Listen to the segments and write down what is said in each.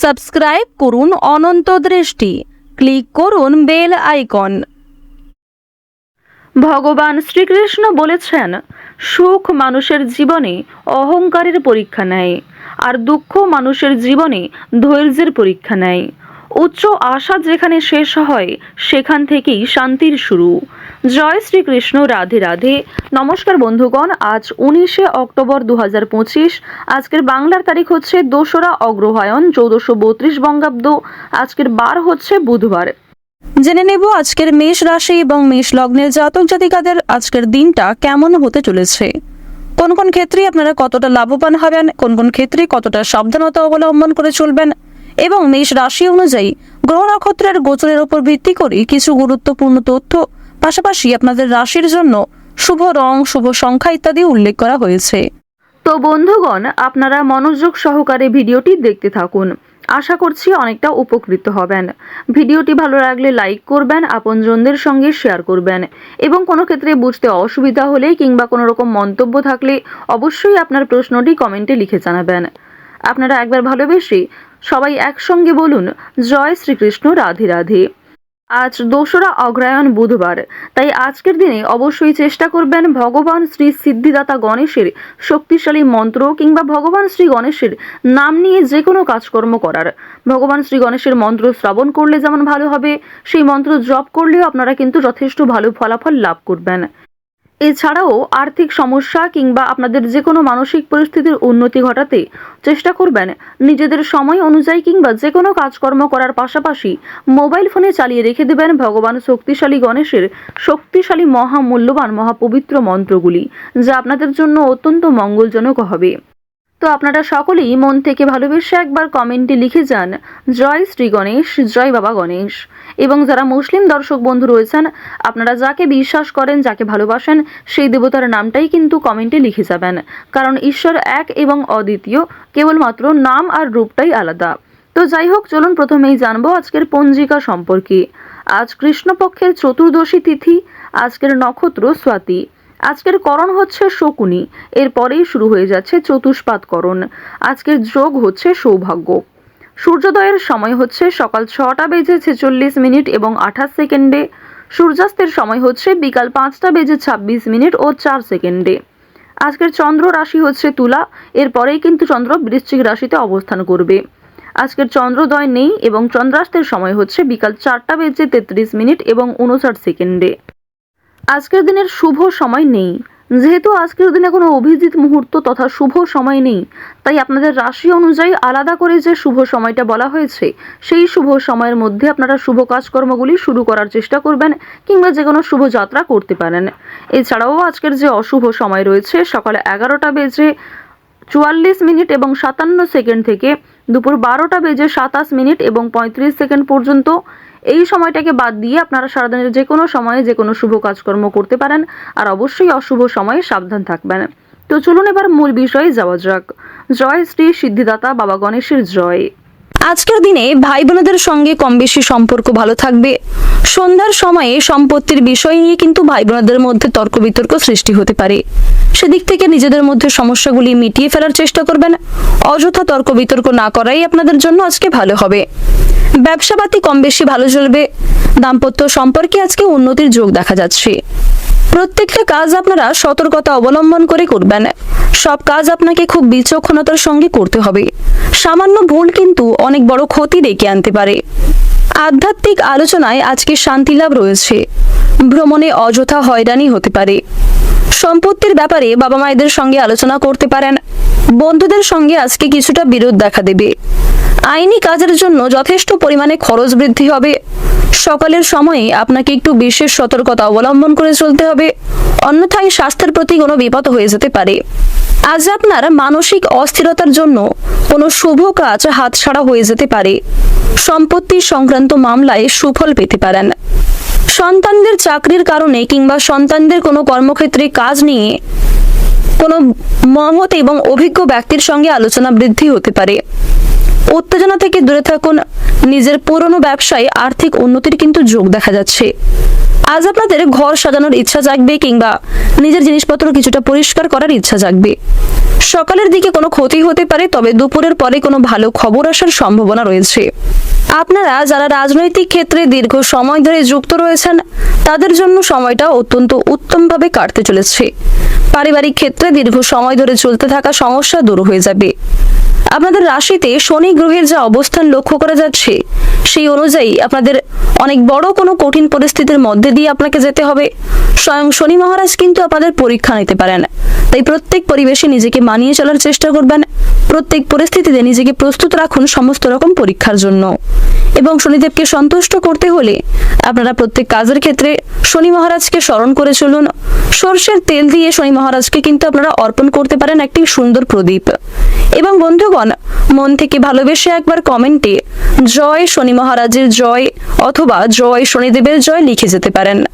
Subscribe করুন অনন্ত দৃষ্টি। Click করুন বেল আইকন। ভগবান শ্রীকৃষ্ণ বলেছেন, সুখ মানুষের জীবনে অহংকারের পরীক্ষা নেয়, আর দুঃখ মানুষের জীবনে ধৈর্যের পরীক্ষা নেয়। উচ্চ আশা যেখানে শেষ হয়, সেখান থেকেই শান্তির শুরু। জয় শ্রীকৃষ্ণ, রাধে রাধে। নমস্কার বন্ধুগণ, আজ উনিশে অক্টোবর দু আজকের বাংলার তারিখ হচ্ছে দোসরা অগ্রহায়ণ, চৌদ্দশো বত্রিশ বঙ্গাব্দ। আজকের বার হচ্ছে বুধবার। জেনে নেব আজকের মেষ রাশি এবং মেষ লগ্নের জাতক জাতিকাদের আজকের দিনটা কেমন হতে চলেছে। কোন কোন ক্ষেত্রে আপনারা কতটা লাভবান হবেন, কোন কোন ক্ষেত্রে কতটা সাবধানতা অবলম্বন করে চলবেন এবং মেষ রাশি অনুযায়ী গ্রহ নক্ষত্রের গোচরের উপর ভিত্তি করে কিছু গুরুত্বপূর্ণ তথ্য, পাশাপাশি আপনাদের রাশির জন্য শুভ রং, শুভ সংখ্যা ইত্যাদি উল্লেখ করা হয়েছে। তো বন্ধুগণ, আপনারা মনোযোগ সহকারে ভিডিওটি দেখতে থাকুন। আশা করছি অনেকটা উপকৃত হবেন। ভিডিওটি ভালো লাগলে লাইক করবেন, আপনজনদের সঙ্গে শেয়ার করবেন এবং কোনো ক্ষেত্রে বুঝতে অসুবিধা হলে কিংবা কোনো রকম মন্তব্য থাকলে অবশ্যই আপনার প্রশ্নটি কমেন্টে লিখে জানাবেন। আপনারা একবার ভালোবেসে সবাই একসঙ্গে বলুন, জয় শ্রীকৃষ্ণ, রাধে রাধে। আজ দোসরা অগ্রায়ণ বুধবার, তাই আজকের দিনে অবশ্যই চেষ্টা করবেন ভগবান শ্রী সিদ্ধিদাতা গণেশের শক্তিশালী মন্ত্র কিংবা ভগবান শ্রী গণেশের নাম নিয়ে যে কোনো কাজকর্ম করার। ভগবান শ্রী গণেশের মন্ত্র শ্রবণ করলে যেমন ভালো হবে, সেই মন্ত্র জপ করলেও আপনারা কিন্তু যথেষ্ট ভালো ফলাফল লাভ করবেন। এছাড়াও আর্থিক সমস্যা কিংবা আপনাদের যে কোনো মানসিক পরিস্থিতির উন্নতি ঘটাতে চেষ্টা করবেন। নিজেদের সময় অনুযায়ী কিংবা যে কোনো কাজকর্ম করার পাশাপাশি মোবাইল ফোনে চালিয়ে রেখে দেবেন ভগবান শক্তিশালী গণেশের শক্তিশালী মহামূল্যবান মহাপবিত্র মন্ত্রগুলি, যা আপনাদের জন্য অত্যন্ত মঙ্গলজনক হবে। তো আপনারা সকলেই মন থেকে ভালোবেসে একবার কমেন্টে লিখে যান, জয় শ্রী গণেশ, জয় বাবা গণেশ। এবং যারা মুসলিম দর্শক বন্ধু রয়েছেন, আপনারা যাকে বিশ্বাস করেন, যাকে ভালোবাসেন, সেই দেবতার নামটাই কিন্তু কমেন্টে লিখে যাবেন। কারণ ঈশ্বর এক এবং অদ্বিতীয়, কেবলমাত্র নাম আর রূপটাই আলাদা। তো যাই হোক, চলুন প্রথমেই জানব আজকের পঞ্জিকা সম্পর্কে। আজ কৃষ্ণপক্ষের চতুর্দশী তিথি, আজকের নক্ষত্র স্বাতি। আজকের করণ হচ্ছে শকুনি, এরপরেই শুরু হয়ে যাচ্ছে চতুষ্পাত করণ আজকের যোগ হচ্ছে সৌভাগ্য। সূর্যোদয়ের সময় হচ্ছে সকাল ছটা বেজে ছেচল্লিশ মিনিট এবং আঠাশ সেকেন্ডে। সূর্যাস্তের সময় হচ্ছে বিকাল পাঁচটা বেজে ছাব্বিশ মিনিট ও চার সেকেন্ডে। আজকের চন্দ্র রাশি হচ্ছে তুলা, এরপরেই কিন্তু চন্দ্র বৃশ্চিক রাশিতে অবস্থান করবে। আজকের চন্দ্রোদয় নেই এবং চন্দ্রাস্তের সময় হচ্ছে বিকাল চারটা বেজে তেত্রিশ মিনিট এবং উনষাট সেকেন্ডে। আজকের দিনের শুভ সময় নেই। যেহেতু আজকের দিনে কোনো অভিজিৎ মুহূর্ত তথা শুভ সময় নেই, তাই আপনাদের রাশি অনুযায়ী আলাদা করে যে শুভ সময়টা বলা হয়েছে, সেই শুভ সময়ের মধ্যে আপনারা শুভ কাজকর্মগুলি শুরু করার চেষ্টা করবেন কিংবা যে কোনো শুভ যাত্রা করতে পারেন। এছাড়াও আজকের যে অশুভ সময় রয়েছে, সকালে এগারোটা বেজে চুয়াল্লিশ মিনিট এবং সাতান্ন সেকেন্ড থেকে দুপুর বারোটা বেজে সাতাশ মিনিট এবং পঁয়ত্রিশ সেকেন্ড পর্যন্ত এই সময়টাকে বাদ দিয়ে আপনারা সারাদিনের যে কোনো সময়ে যে কোনো শুভ কাজকর্ম করতে পারেন, আর অবশ্যই অশুভ সময়ে সাবধান থাকবেন। তো চলুন এবার মূল বিষয়ে যাওয়া যাক। জয় শ্রী সিদ্ধিদাতা বাবা গণেশের জয়। আজকের দিনে ভাই বোনেদের সঙ্গে কম বেশি সম্পর্ক ভালো থাকবে। সন্ধ্যার সময়ে সম্পত্তির বিষয় নিয়ে কিন্তু ভাই বোনেদের মধ্যে তর্ক বিতর্ক সৃষ্টি হতে পারে। সেদিক থেকে নিজেদের মধ্যে সমস্যাগুলি মিটিয়ে ফেলার চেষ্টা করবেন। অযথা তর্ক বিতর্ক না করাই আপনাদের জন্য আজকে ভালো হবে। ব্যবসাপাতি কম বেশি ভালো চলবে। দাম্পত্য সম্পর্কে আজকে উন্নতির যোগ দেখা যাচ্ছে। প্রত্যেকটা কাজ আপনারা সতর্কতা অবলম্বন করে করবেন। সব কাজ আপনাকে খুব বিচক্ষণতার সঙ্গে করতে হবে। সামান্য ভুল কিন্তু অনেক বড় ক্ষতি ডেকে আনতে পারে। আধ্যাত্মিক আলোচনায় আজকে শান্তি লাভ রয়েছে। ভ্রমণে অযথা হয়রানি হতে পারে। সম্পত্তির ব্যাপারে বাবা মায়েদের সঙ্গে আলোচনা করতে পারেন। বন্ধুদের সঙ্গে আজকে কিছুটা বিরোধ দেখা দেবে। আইনি কাজের জন্য যথেষ্ট পরিমাণে খরচ বৃদ্ধি হবে। সকালের সময়ে আপনাকে একটু বিশেষ সতর্কতা অবলম্বন করে চলতে হবে। অন্যথায় স্বাস্থ্যের প্রতি কোনো বিপদ হয়ে যেতে পারে। আজ আপনার মানসিক অস্থিরতার জন্য কোনো শুভ কাজ হাতছাড়া হয়ে যেতে পারে। সম্পত্তি সংক্রান্ত মামলায় সুফল পেতে পারেন। সন্তানদের চাকরির কারণে কিংবা সন্তানদের কোনো কর্মক্ষেত্রে কাজ নিয়ে কোনো মহৎ এবং অভিজ্ঞ ব্যক্তির সঙ্গে আলোচনা বৃদ্ধি হতে পারে। উত্তেজনা থেকে দূরে থাকুন। নিজের পুরনো ব্যবসায় আর্থিক উন্নতির কিন্তু যোগ দেখা যাচ্ছে। আজ আপনাদের ঘর সাজানোর ইচ্ছা জাগবে কিংবা নিজের জিনিসপত্র কিছুটা পরিষ্কার করার ইচ্ছা জাগবে। সকালের দিকে কোনো ক্ষতি হতে পারে, তবে দুপুরের পরে কোনো ভালো খবর আসার সম্ভাবনা রয়েছে। আপনারা যারা রাজনৈতিক ক্ষেত্রে দীর্ঘ সময় ধরে যুক্ত রয়েছেন, তাদের জন্য সময়টা অত্যন্ত উত্তমভাবে কাটতে চলেছে। পারিবারিক ক্ষেত্রে দীর্ঘ সময় ধরে চলতে থাকা সমস্যা দূর হয়ে যাবে। আপনাদের রাশিতে শনি গ্রহের যা অবস্থান লক্ষ্য করা যাচ্ছে, সেই অনুযায়ী আপনাদের অনেক বড় কোনো কঠিন পরিস্থিতির মধ্যে দিয়ে আপনাকে যেতে হবে। স্বয়ং শনি মহারাজ কিন্তু আপনাদের পরীক্ষা নিতে পারেন। তাই প্রত্যেক পরিবেশে নিজেকে মানিয়ে চলার চেষ্টা করবেন। প্রত্যেক পরিস্থিতিতে নিজেকে প্রস্তুত রাখুন সমস্ত রকম পরীক্ষার জন্য। এবং শনিদেবকে সন্তুষ্ট করতে হলে আপনারা প্রত্যেক কাজের ক্ষেত্রে শনি মহারাজকে স্মরণ করে চলুন। সর্ষের তেল দিয়ে শনি মহারাজকে কিন্তু আপনারা অর্পণ করতে পারেন একটি সুন্দর প্রদীপ। এবং বন্ধুগণ, মন থেকে ভালোবেসে একবার কমেন্টে জয় শনি মহারাজের জয় অথবা জয় শনিদেবের জয় লিখে যেতে পারেন।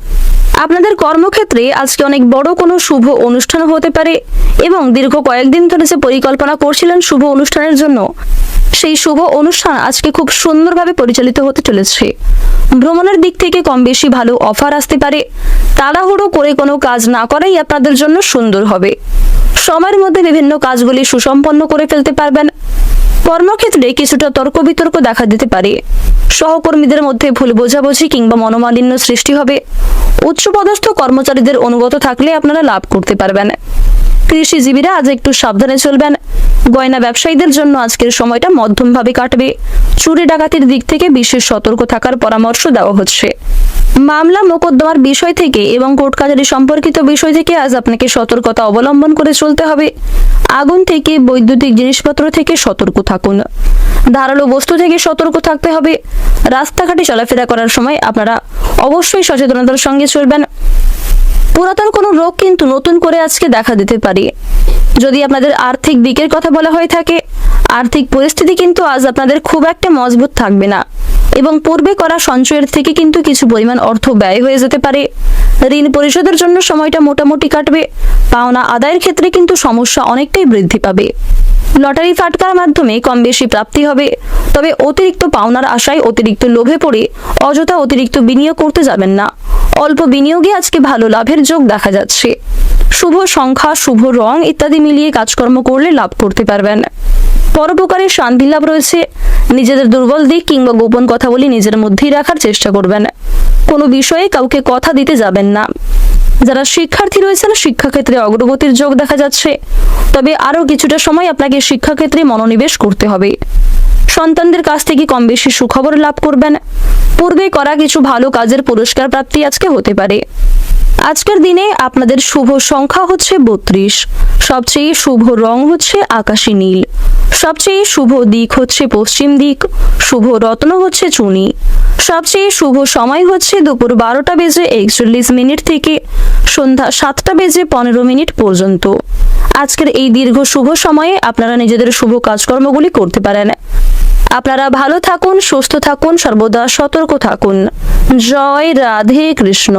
আপনাদের কর্মক্ষেত্রে আজকে অনেক বড় কোনো শুভ অনুষ্ঠান হতে পারে এবং দীর্ঘ কয়েকদিন ধরে যে পরিকল্পনা করছিলেন শুভ অনুষ্ঠানের জন্য সেই শুভ অনুষ্ঠান আজকে খুব সুন্দরভাবে পরিচালিত হতে চলেছে। ভ্রমণের দিক থেকে কম বেশি ভালো অফার আসতে পারে। তাড়াহুড়ো করে কোনো কাজ না করাই আপনাদের জন্য সুন্দর হবে। সময়ের মধ্যে বিভিন্ন কাজগুলি সুসম্পন্ন করে ফেলতে পারবেন। কর্মক্ষেত্রে কিছুটা তর্ক বিতর্ক দেখা দিতে পারে। সহকর্মীদের মধ্যে ভুল বোঝাবুঝি কিংবা মনোমালিন্য সৃষ্টি হবে। উচ্চপদস্থ কর্মচারীদের অনুগত থাকলে আপনারা লাভ করতে পারবেন। কৃষিজীবীরা আজ একটু সাবধানে চলবেন। গয়না ব্যবসায়ীদের জন্য আজকের সময়টা মধ্যমভাবে কাটবে। চুরি ডাকাতির দিক থেকে বিশেষ সতর্ক থাকার পরামর্শ দেওয়া হচ্ছে। মামলা মোকদ্দমার বিষয় থেকে এবং কোর্ট কাছারি সম্পর্কিত বিষয় থেকে আজ আপনাকে সতর্কতা অবলম্বন করে চলতে হবে। আগুন থেকে, বৈদ্যুতিক জিনিসপত্র থেকে সতর্ক থাকুন। ধারালো বস্তু থেকে সতর্ক থাকতে হবে। রাস্তাঘাটে চলাফেরা করার সময় আপনারা অবশ্যই সচেতনতার সঙ্গে চলবেন। পুরাতন কোনো রোগ কিন্তু নতুন করে আজকে দেখা দিতে পারে। যদি আপনাদের আর্থিক দিকের কথা বলা হয়ে থাকে, আর্থিক পরিস্থিতি কিন্তু আজ আপনাদের খুব একটা মজবুত থাকবে না এবং পূর্বে করা সঞ্চয়ের থেকে কিন্তু কিছু পরিমাণ অর্থ ব্যয় হয়ে যেতে পারে। ঋণ পরিশোধের জন্য সময়টা মোটামুটি কাটবে, পাওনা আদায়ের ক্ষেত্রে কিন্তু সমস্যা অনেকটাই বৃদ্ধি পাবে। লটারি ফাটকার মাধ্যমে কম বেশি প্রাপ্তি হবে, তবে অতিরিক্ত পাওনার আশায় অতিরিক্ত লোভে পড়ে অযথা অতিরিক্ত বিনিয়োগ করতে যাবেন না। অল্প বিনিয়োগে আজকে ভালো লাভের যোগ দেখা যাচ্ছে। শুভ সংখ্যা, শুভ রং ইত্যাদি মিলিয়ে কাজকর্ম করলে লাভ করতে পারবেন। পরোপকারের শান্তি লাভ রয়েছে। নিজেদের দুর্বল দিক কিংবা গোপন কথাগুলি নিজের মধ্যেই রাখার চেষ্টা করবেন। কোনো বিষয়ে কাউকে কথা দিতে যাবেন না। যারা শিক্ষার্থী রয়েছেন, শিক্ষাক্ষেত্রে অগ্রগতির যোগ দেখা যাচ্ছে। তবে আরও কিছুটা সময় আপনাকে শিক্ষাক্ষেত্রে মনোনিবেশ করতে হবে। সন্তানদের কাছ থেকে কম বেশি সুখবর লাভ করবেন। পূর্বে করা কিছু ভালো কাজের পুরস্কার প্রাপ্তি আজকে হতে পারে। আজকের দিনে আপনাদের শুভ সংখ্যা হচ্ছে বত্রিশ। সবচেয়ে শুভ রং হচ্ছে আকাশী নীল। সবচেয়ে শুভ দিক হচ্ছে পশ্চিম দিক। শুভ রত্ন হচ্ছে চুনি। সবচেয়ে শুভ সময় হচ্ছে দুপুর বারোটা বেজে একচল্লিশ মিনিট থেকে সন্ধ্যা সাতটা বেজে পনেরো মিনিট পর্যন্ত। আজকের এই দীর্ঘ শুভ সময়ে আপনারা নিজেদের শুভ কাজকর্মগুলি করতে পারেন। আপনারা ভালো থাকুন, সুস্থ থাকুন, সর্বদা সতর্ক থাকুন। জয় রাধে কৃষ্ণ।